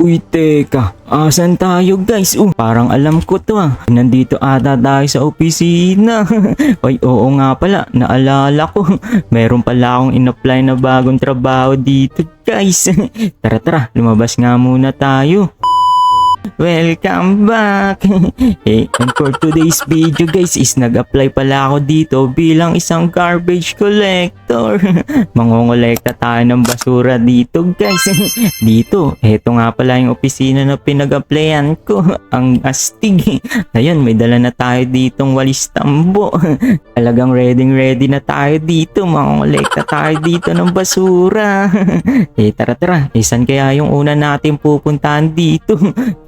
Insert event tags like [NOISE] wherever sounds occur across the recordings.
Uy, teka. Asan tayo guys? Uh, parang alam ko to ah. Nandito ata tayo sa opisina. [LAUGHS] Ay, oo nga pala. Naalala ko. [LAUGHS] Meron pala akong in-apply na bagong trabaho dito guys. [LAUGHS] tara tara, lumabas nga muna tayo. Welcome back! [LAUGHS] eh, and for today's video guys is nag-apply pala ako dito bilang isang garbage collector. [LAUGHS] Mangongolekta tayo ng basura dito guys. [LAUGHS] dito, eto nga pala yung opisina na pinag-applyan ko. Ang astig. Ayun, may dala na tayo ditong walis tambo. Talagang ready ready na tayo dito. Mangongolekta tayo dito ng basura. eh tara tara, isan kaya yung una natin pupuntahan dito?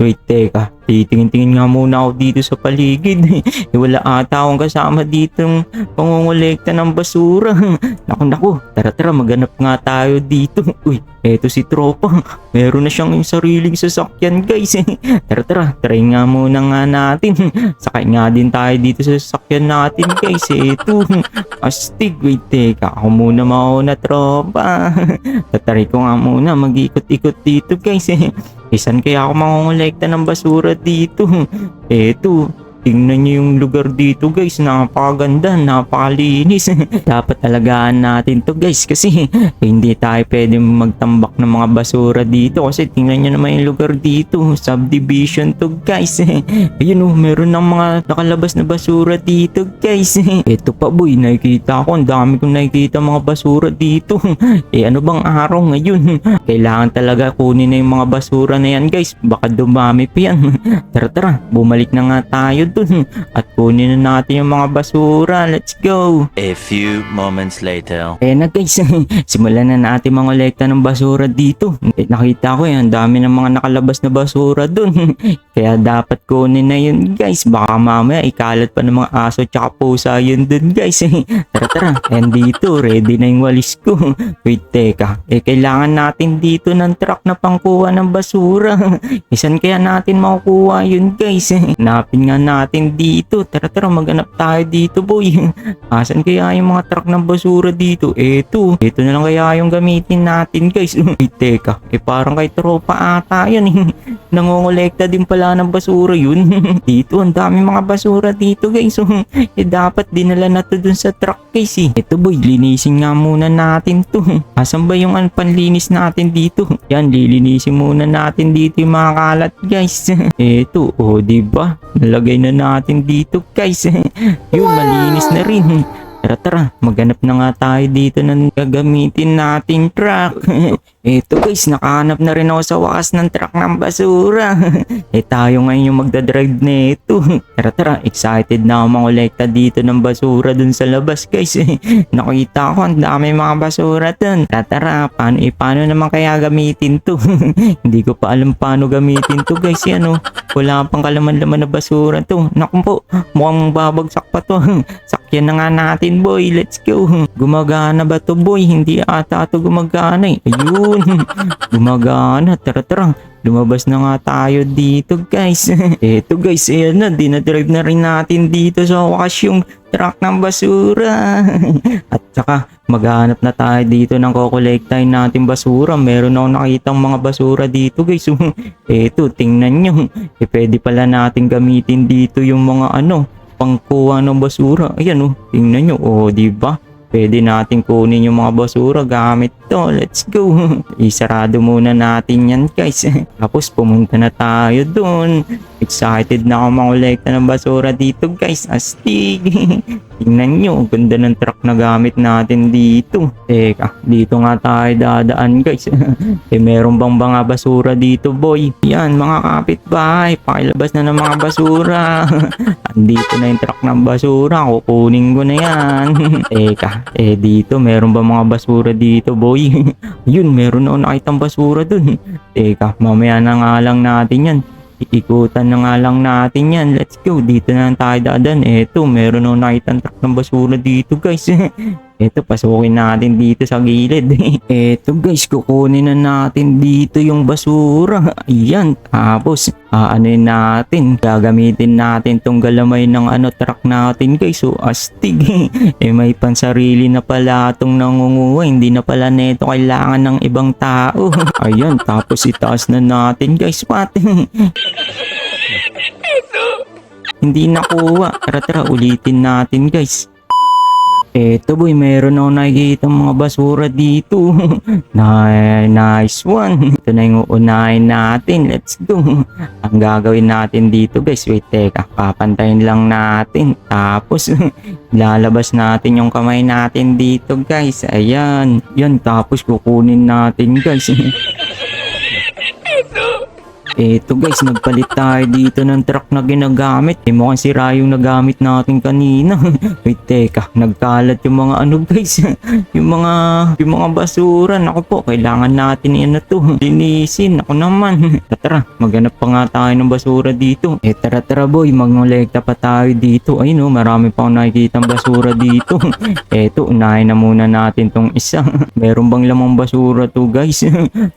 Wait, teka. Titingin-tingin nga muna ako dito sa paligid. [LAUGHS] eh, wala ata akong kasama dito ng pangongolekta ng basura. [LAUGHS] naku, naku. Tara, tara. Maghanap nga tayo dito. [LAUGHS] Uy, eto si Tropa. Meron na siyang sariling sasakyan, guys. tara, tara. Try nga muna nga natin. Sakay nga din tayo dito sa sasakyan natin, guys. Eto. Astig. Wait, teka. Ako muna mauna, Tropa. Tatry ko nga muna. Mag-ikot-ikot dito, guys. Isan kaya ako mangongolekta ng basura dito? [LAUGHS] Eto, tingnan niyo yung lugar dito guys. Napakaganda, napakalinis. [LAUGHS] Dapat alagaan natin to guys kasi [LAUGHS] hindi tayo pwede magtambak ng mga basura dito kasi tingnan niyo naman yung lugar dito. Subdivision to guys. [LAUGHS] Ayun oh, meron ng mga nakalabas na basura dito guys. Ito pa boy, nakikita ko. Ang dami kong nakikita mga basura dito. Eh ano bang araw ngayon? Kailangan talaga kunin na yung mga basura na yan guys. Baka dumami pa yan. tara tara, bumalik na nga tayo dun. At kunin na natin yung mga basura. Let's go. A few moments later. Ayan na guys, [LAUGHS] simulan na natin mga kolekta ng basura dito. Eh, nakita ko yan, ang dami ng mga nakalabas na basura dun. [LAUGHS] Kaya dapat kunin na yun guys. Baka mamaya ikalat pa ng mga aso tsaka pusa yun dun guys. [LAUGHS] tara tara, and dito, ready na yung walis ko. Wait, teka. Eh, kailangan natin dito ng truck na pangkuha ng basura. Isan kaya natin makukuha yun guys? Hanapin nga natin dito. Tara tara, maghanap tayo dito boy. [LAUGHS] Asan kaya yung mga truck ng basura dito? Eto. Eto na lang kaya yung gamitin natin guys. [LAUGHS] Wait, teka. Eh parang kay tropa ata eh. [LAUGHS] Nangongolekta din pala ng basura yun. dito, ang dami mga basura dito guys. eh dapat dinala na to dun sa truck guys eh. Ito boy, linisin nga muna natin to. Asan ba yung an- panlinis natin dito? Yan, lilinisin muna natin dito yung mga kalat guys. Eto, oh di ba? Nalagay na natin dito guys. [LAUGHS] Yun, malinis na rin. Tara tara, maghanap na nga tayo dito ng gagamitin nating truck. [LAUGHS] Eto guys, nakahanap na rin ako sa wakas ng truck ng basura. [LAUGHS] eh tayo ngayon yung magdadrive na ito. [LAUGHS] Tara tara, excited na ako mangolekta dito ng basura dun sa labas guys. [LAUGHS] Nakita ko ang dami mga basura dun. Tara tara, paano, eh, paano naman kaya gamitin to? Hindi ko pa alam paano gamitin to guys. Yan oh, wala pang kalaman-laman na basura to. Naku po, mukhang babagsak pa to. Sakyan na nga natin boy, let's go. Gumagana ba to boy? Hindi ata to gumagana eh. Ayun, [LAUGHS] gumagana. Tara tara, lumabas na nga tayo dito guys. [LAUGHS] Eto guys, ayan na, dinadrive na rin natin dito sa wakas yung truck ng basura. [LAUGHS] At saka, maghanap na tayo dito ng kukolektahin natin basura. Meron akong nakitang mga basura dito guys. Eto, tingnan nyo. Eh, pwede pala natin gamitin dito yung mga ano, pangkuha ng basura. Ayan oh, tingnan nyo. Oh, di ba? Pwede natin kunin yung mga basura gamit to. Let's go. [LAUGHS] Isarado muna natin yan guys. [LAUGHS] Tapos pumunta na tayo dun. Excited na ako mangolekta ng basura dito guys. Astig. [LAUGHS] Tingnan nyo. ang Ganda ng truck na gamit natin dito. Teka, dito nga tayo dadaan guys. [LAUGHS] eh meron bang mga basura dito boy? Yan mga kapitbahay. Pakilabas na ng mga basura. [LAUGHS] Andito na yung truck ng basura. Kukunin ko na yan. Teka, eh dito meron ba mga basura dito boy? Yun, meron ako nakitang basura dun. Teka, mamaya na nga lang natin yan. Iikutan na nga lang natin yan. Let's go. Dito na lang tayo dadan. Eto, meron ako nakitang truck ng basura dito guys. [LAUGHS] Ito, pasukin natin dito sa gilid. [LAUGHS] Ito guys, kukunin na natin dito yung basura. [LAUGHS] Ayan, tapos aanuin natin. Gagamitin natin tong galamay ng ano truck natin guys. So, astig. [LAUGHS] eh may pansarili na pala tong nangunguha. Hindi na pala neto kailangan ng ibang tao. Ayan, tapos itaas na natin guys. What? Hindi nakuha. Tara tara, ulitin natin guys. Eto boy, meron ako nakikita mga basura dito. [LAUGHS] nice one. [LAUGHS] Ito na yung uunahin natin. Let's go. [LAUGHS] Ang gagawin natin dito guys, wait teka, papantayin lang natin. Tapos, lalabas natin yung kamay natin dito guys. Ayan. Yan, tapos kukunin natin guys. Eto guys, nagpalit tayo dito ng truck na ginagamit. Eh mukhang sira yung nagamit natin kanina. [LAUGHS] Wait, teka, nagkalat yung mga ano guys. [LAUGHS] yung mga, yung mga basura. Naku po, kailangan natin yan na to. [LAUGHS] Linisin, ako naman. Tara, maghanap pa nga tayo ng basura dito. Eh tara tara boy, magnolekta pa tayo dito. Ay no, marami pa akong nakikita basura dito. Eto, unahin na muna natin tong isa. Meron bang lamang basura to guys?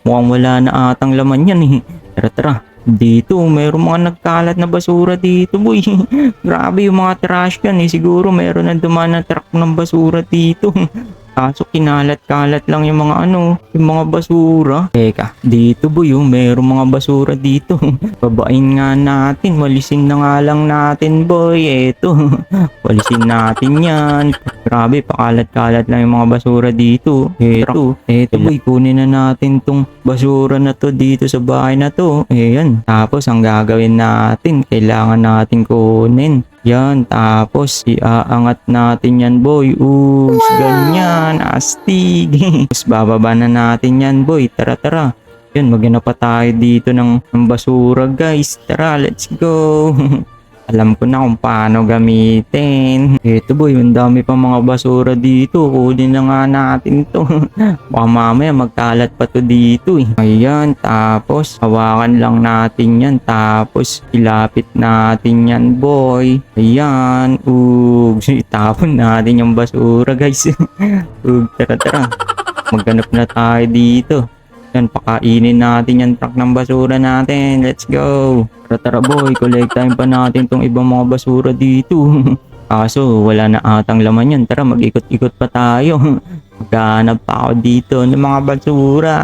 Mukhang wala na atang laman yan eh. Tara tara. Dito, meron mga nagkalat na basura dito, boy. [LAUGHS] Grabe yung mga trash can eh. Siguro meron na dumaan na truck ng basura dito. [LAUGHS] Kaso kinalat-kalat lang yung mga ano, yung mga basura. Teka, dito boy, oh, meron mga basura dito. [LAUGHS] Babain nga natin, walisin na nga lang natin boy. Eto, walisin natin yan. Grabe, pakalat-kalat lang yung mga basura dito. Eto, eto boy, kunin na natin tong basura na to dito sa bahay na to. Ayan, tapos ang gagawin natin, kailangan natin kunin. Yan, tapos iaangat natin yan boy. Ups, ganyan, astig. [LAUGHS] Tapos bababa na natin yan boy. Tara, tara. Yun, magana pa tayo dito ng, ng basura guys. Tara, let's go. [LAUGHS] Alam ko na kung paano gamitin. Ito boy, ang dami pa mga basura dito. Kunin na nga natin to. [LAUGHS] Baka mamaya magkalat pa to dito eh. Ayan, tapos hawakan lang natin yan. Tapos ilapit natin yan boy. Ayan, ug. [LAUGHS] Itapon natin yung basura guys. [LAUGHS] ug, tara tara. Maghanap na tayo dito. Yan, pakainin natin yung truck ng basura natin. Let's go. Tara tara boy, kolektahin pa natin tong ibang mga basura dito. [LAUGHS] Kaso wala na atang laman yan. Tara, mag-ikot-ikot pa tayo. [LAUGHS] Maghanap pa ako dito ng mga basura.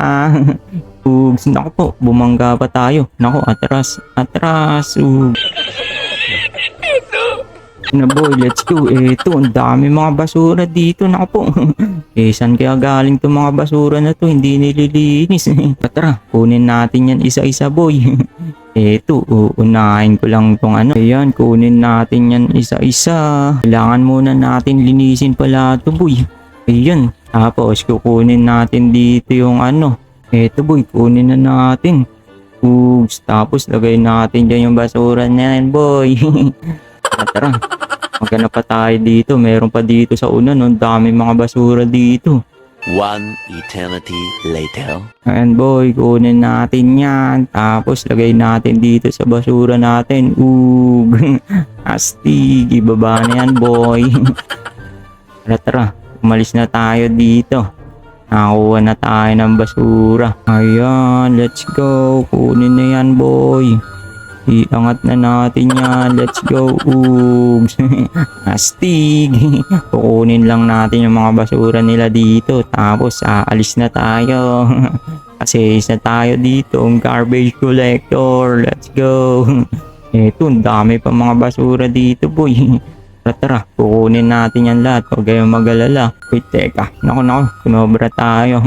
[LAUGHS] Ugs, naku po, bumangga pa tayo. Naku, atras, atras. Ugs. Na boy, let's go. Eto, ang dami mga basura dito. Naku po. [LAUGHS] eh, saan kaya galing itong mga basura na to? Hindi nililinis. [LAUGHS] Tara, kunin natin yan isa-isa boy. [LAUGHS] Eto, uunahin ko lang tong ano. Ayan, kunin natin yan isa-isa. Kailangan muna natin linisin pala ito boy. Ayan, tapos kukunin natin dito yung ano. Eto boy, kunin na natin. Oops, tapos lagay natin dyan yung basura na yan boy. Tara, tara. Magana pa tayo dito. Meron pa dito sa una, no? Dami mga basura dito. One eternity later. Ayan boy, kunin natin yan. Tapos lagay natin dito sa basura natin. Ug, [LAUGHS] astig. Ibaba na yan boy. [LAUGHS] tara tara, umalis na tayo dito. Nakakuha na tayo ng basura. Ayan, let's go. Kunin na yan boy. Iangat na natin yan. Let's go. Oops. [LAUGHS] Astig. Kukunin lang natin yung mga basura nila dito. Tapos aalis na tayo. [LAUGHS] Kasi isa tayo dito. Ang garbage collector. Let's go. [LAUGHS] Eto, ang dami pa mga basura dito boy. Tara tara, kukunin natin yan lahat. Huwag kayong mag-alala. Wait, teka. Naku naku, kumobra tayo.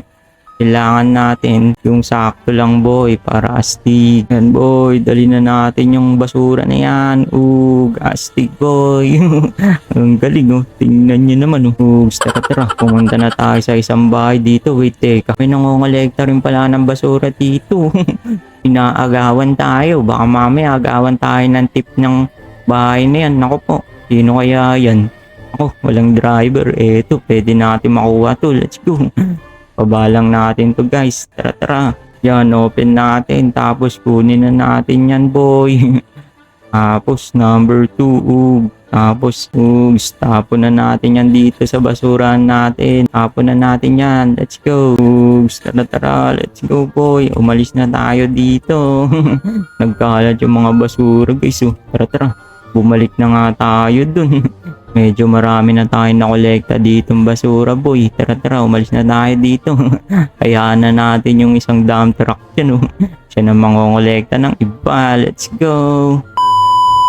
Kailangan natin yung sakto lang boy para astig. Yan boy, dali na natin yung basura na yan. Ug, astig boy. [LAUGHS] Ang galing oh. Tingnan nyo naman oh. Ug, tara tara. Pumunta na tayo sa isang bahay dito. Wait, teka. May nangongolekta rin pala ng basura dito. [LAUGHS] Inaagawan tayo. Baka mamaya agawan tayo ng tip ng bahay na yan. Nako po. Sino kaya yan? Ako, walang driver. Eto, pwede natin makuha to. Let's go. [LAUGHS] Baba lang natin to guys. Tara tara. Yan, open natin. Tapos kunin na natin yan boy. [LAUGHS] Tapos number 2. Tapos, ugs, tapon na natin yan dito sa basurahan natin. Tapon na natin yan. Let's go. Ugs, tara tara. Let's go boy. Umalis na tayo dito. [LAUGHS] Nagkalat yung mga basura guys. Oh. Tara tara. Bumalik na nga tayo dun. [LAUGHS] Medyo marami na tayong nakolekta ditong basura boy. Tara tara, umalis na tayo dito. [LAUGHS] Hayaan na natin yung isang dump truck dyan. Oh. Siya na mangongolekta ng iba. Let's go.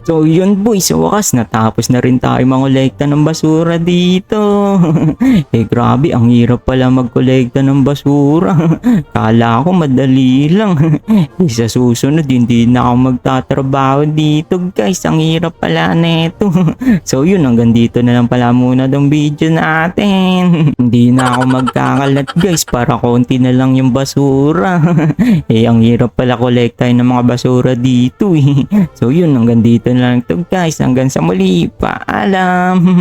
So yun boy, sa wakas natapos na rin tayo mangolekta ng basura dito. [LAUGHS] eh grabe, ang hirap pala magkolekta ng basura. [LAUGHS] Kala ko madali lang. [LAUGHS] eh, sa susunod, hindi na ako magtatrabaho dito guys. Ang hirap pala neto. so yun, hanggang dito na lang pala muna tong video natin. hindi na ako magkakalat guys para konti na lang yung basura. eh ang hirap pala kolektahin ng mga basura dito eh. So yun, hanggang dito lang to guys. Hanggang sa muli, paalam! [LAUGHS]